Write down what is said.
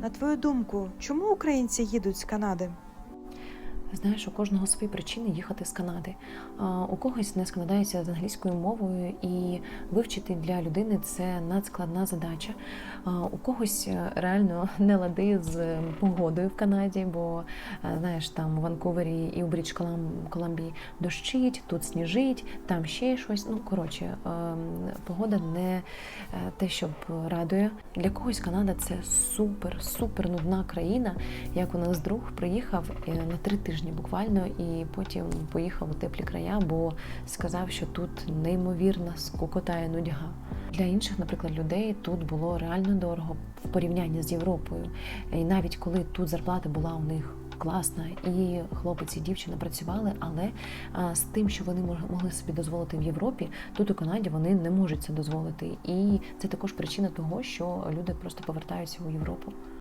На твою думку, чому українці їдуть з Канади? Знаєш, у кожного свої причини їхати з Канади. У когось не складається з англійською мовою, і вивчити для людини це надскладна задача. У когось е, реально не лади з погодою в Канаді, бо е, знаєш, там у Ванкувері і у Брідж Коламбії дощить, тут сніжить, там ще щось. Ну коротше, ем, погода не е, те, щоб радує. Для когось Канада це супер, супер нудна країна. Як у нас друг приїхав е, на три тижні буквально, і потім поїхав у теплі края, бо сказав, що тут неймовірна скукотає нудьга. Для інших, наприклад, людей тут було реально дорого в порівнянні з Європою. І навіть коли тут зарплата була у них класна, і хлопець і дівчина працювали, але з тим, що вони могли собі дозволити в Європі, тут у Канаді вони не можуть це дозволити. І це також причина того, що люди просто повертаються у Європу.